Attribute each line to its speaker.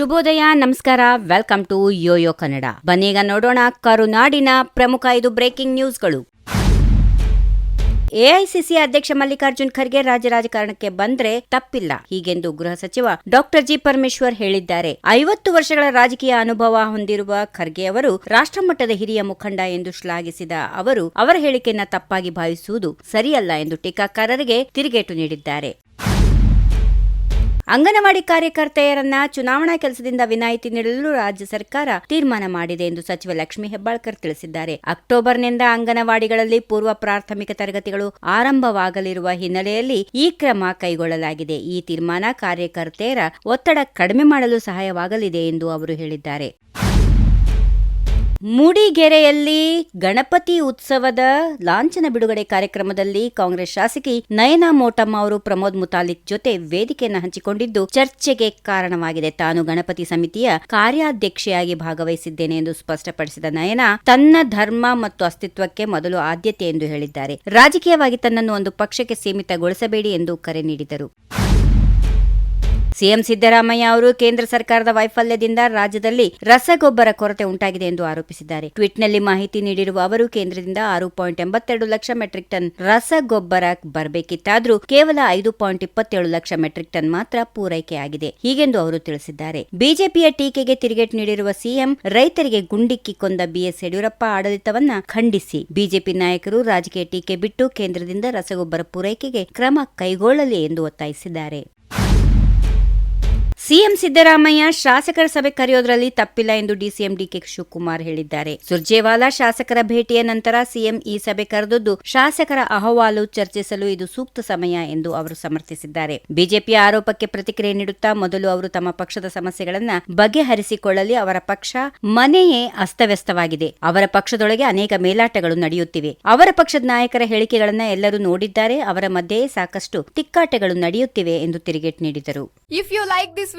Speaker 1: ಶುಭೋದಯ, ನಮಸ್ಕಾರ. Welcome to Yoyo Kannada ಬನ್ನೀಗ ನೋಡೋಣ ಕರುನಾಡಿನ ಪ್ರಮುಖ ಐದು ಬ್ರೇಕಿಂಗ್ ನ್ಯೂಸ್ಗಳು ಎಐಸಿಸಿ ಅಧ್ಯಕ್ಷ ಮಲ್ಲಿಕಾರ್ಜುನ್ ಖರ್ಗೆ ರಾಜ್ಯ ರಾಜಕಾರಣಕ್ಕೆ ಬಂದ್ರೆ ತಪ್ಪಿಲ್ಲ. ಹೀಗೆಂದು ಗೃಹ ಸಚಿವ ಡಾಕ್ಟರ್ ಜಿ ಪರಮೇಶ್ವರ್ ಹೇಳಿದ್ದಾರೆ. ಐವತ್ತು ವರ್ಷಗಳ ರಾಜಕೀಯ ಅನುಭವ ಹೊಂದಿರುವ ಖರ್ಗೆ ಅವರು ರಾಷ್ಟ್ರಮಟ್ಟದ ಹಿರಿಯ ಮುಖಂಡ ಎಂದು ಶ್ಲಾಘಿಸಿದ ಅವರು, ಅವರ ಹೇಳಿಕೆಯನ್ನ ತಪ್ಪಾಗಿ ಭಾವಿಸುವುದು ಸರಿಯಲ್ಲ ಎಂದು ಟೀಕಾಕಾರರಿಗೆ ತಿರುಗೇಟು ನೀಡಿದ್ದಾರೆ. ಅಂಗನವಾಡಿ ಕಾರ್ಯಕರ್ತೆಯರನ್ನ ಚುನಾವಣಾ ಕೆಲಸದಿಂದ ವಿನಾಯಿತಿ ನೀಡಲು ರಾಜ್ಯ ಸರ್ಕಾರ ತೀರ್ಮಾನ ಮಾಡಿದೆ ಎಂದು ಸಚಿವ ಲಕ್ಷ್ಮಿ ಹೆಬ್ಬಾಳ್ಕರ್ ತಿಳಿಸಿದ್ದಾರೆ. ಅಕ್ಟೋಬರ್ನಿಂದ ಅಂಗನವಾಡಿಗಳಲ್ಲಿ ಪೂರ್ವ ಪ್ರಾಥಮಿಕ ತರಗತಿಗಳು ಆರಂಭವಾಗಲಿರುವ ಹಿನ್ನೆಲೆಯಲ್ಲಿ ಈ ಕ್ರಮ ಕೈಗೊಳ್ಳಲಾಗಿದೆ. ಈ ತೀರ್ಮಾನ ಕಾರ್ಯಕರ್ತೆಯರ ಒತ್ತಡ ಕಡಿಮೆ ಮಾಡಲು ಸಹಾಯವಾಗಲಿದೆ ಎಂದು ಅವರು ಹೇಳಿದ್ದಾರೆ. ಮೂಡಿಗೆರೆಯಲ್ಲಿ ಗಣಪತಿ ಉತ್ಸವದ ಲಾಂಛನ ಬಿಡುಗಡೆ ಕಾರ್ಯಕ್ರಮದಲ್ಲಿ ಕಾಂಗ್ರೆಸ್ ಶಾಸಕಿ ನಯನಾ ಮೋಟಮ್ಮ ಅವರು ಪ್ರಮೋದ್ ಮುತಾಲಿಕ್ ಜೊತೆ ವೇದಿಕೆಯನ್ನು ಹಂಚಿಕೊಂಡಿದ್ದು, ಚರ್ಚೆಗೆ ಕಾರಣವಾಗಿದೆ. ತಾನು ಗಣಪತಿ ಸಮಿತಿಯ ಕಾರ್ಯಾಧ್ಯಕ್ಷೆಯಾಗಿ ಭಾಗವಹಿಸಿದ್ದೇನೆ ಎಂದು ಸ್ಪಷ್ಟಪಡಿಸಿದ ನಯನಾ, ತನ್ನ ಧರ್ಮ ಮತ್ತು ಅಸ್ತಿತ್ವಕ್ಕೆ ಮೊದಲು ಆದ್ಯತೆ ಎಂದು ಹೇಳಿದ್ದಾರೆ. ರಾಜಕೀಯವಾಗಿ ತನ್ನನ್ನು ಒಂದು ಪಕ್ಷಕ್ಕೆ ಸೀಮಿತಗೊಳಿಸಬೇಡಿ ಎಂದು ಕರೆ ನೀಡಿದರು. ಸಿಎಂ ಸಿದ್ದರಾಮಯ್ಯ ಅವರು ಕೇಂದ್ರ ಸರ್ಕಾರದ ವೈಫಲ್ಯದಿಂದ ರಾಜ್ಯದಲ್ಲಿ ರಸಗೊಬ್ಬರ ಕೊರತೆ ಉಂಟಾಗಿದೆ ಎಂದು ಆರೋಪಿಸಿದ್ದಾರೆ. ಟ್ವೀಟ್ನಲ್ಲಿ ಮಾಹಿತಿ ನೀಡಿರುವ ಅವರು, ಕೇಂದ್ರದಿಂದ ಆರು ಪಾಯಿಂಟ್ ಎಂಬತ್ತೆರಡು ಲಕ್ಷ ಮೆಟ್ರಿಕ್ ಟನ್ ರಸಗೊಬ್ಬರ ಬರಬೇಕಿತ್ತಾದರೂ ಕೇವಲ ಐದು ಪಾಯಿಂಟ್ ಇಪ್ಪತ್ತೇಳು ಲಕ್ಷ ಮೆಟ್ರಿಕ್ ಟನ್ ಮಾತ್ರ ಪೂರೈಕೆಯಾಗಿದೆ ಹೀಗೆಂದು ಅವರು ತಿಳಿಸಿದ್ದಾರೆ. ಬಿಜೆಪಿಯ ಟೀಕೆಗೆ ತಿರುಗೇಟು ನೀಡಿರುವ ಸಿಎಂ, ರೈತರಿಗೆ ಗುಂಡಿಕ್ಕಿ ಕೊಂದ ಬಿಎಸ್ ಯಡಿಯೂರಪ್ಪ ಆಡಳಿತವನ್ನ ಖಂಡಿಸಿ. ಬಿಜೆಪಿ ನಾಯಕರು ರಾಜಕೀಯ ಟೀಕೆ ಬಿಟ್ಟು ಕೇಂದ್ರದಿಂದ ರಸಗೊಬ್ಬರ ಪೂರೈಕೆಗೆ ಕ್ರಮ ಕೈಗೊಳ್ಳಲಿ ಎಂದು ಒತ್ತಾಯಿಸಿದ್ದಾರೆ. ಸಿಎಂ ಸಿದ್ದರಾಮಯ್ಯ ಶಾಸಕರ ಸಭೆ ಕರೆಯೋದ್ರಲ್ಲಿ ತಪ್ಪಿಲ್ಲ ಎಂದು ಡಿಸಿಎಂ ಡಿಕೆ ಶಿವಕುಮಾರ್ ಹೇಳಿದ್ದಾರೆ. ಸುರ್ಜೇವಾಲಾ ಶಾಸಕರ ಭೇಟಿಯ ನಂತರ ಸಿಎಂ ಈ ಸಭೆ ಕರೆದದ್ದು ಶಾಸಕರ ಅಹವಾಲು ಚರ್ಚಿಸಲು ಇದು ಸೂಕ್ತ ಸಮಯ ಎಂದು ಅವರು ಸಮರ್ಥಿಸಿದ್ದಾರೆ. ಬಿಜೆಪಿಯ ಆರೋಪಕ್ಕೆ ಪ್ರತಿಕ್ರಿಯೆ ನೀಡುತ್ತಾ ಮೊದಲು ಅವರು ತಮ್ಮ ಪಕ್ಷದ ಸಮಸ್ಯೆಗಳನ್ನ ಬಗೆಹರಿಸಿಕೊಳ್ಳಲಿ, ಅವರ ಪಕ್ಷ ಮನೆಯೇ ಅಸ್ತವ್ಯಸ್ತವಾಗಿದೆ. ಅವರ ಪಕ್ಷದೊಳಗೆ ಅನೇಕ ಮೇಲಾಟಗಳು ನಡೆಯುತ್ತಿವೆ. ಅವರ ಪಕ್ಷದ ನಾಯಕರ ಹೇಳಿಕೆಗಳನ್ನ ಎಲ್ಲರೂ ನೋಡಿದ್ದಾರೆ. ಅವರ ಮಧ್ಯೆಯೇ ಸಾಕಷ್ಟು ತಿಕ್ಕಾಟಗಳು ನಡೆಯುತ್ತಿವೆ ಎಂದು ತಿರುಗೇಟು ನೀಡಿದರು.
Speaker 2: If you like this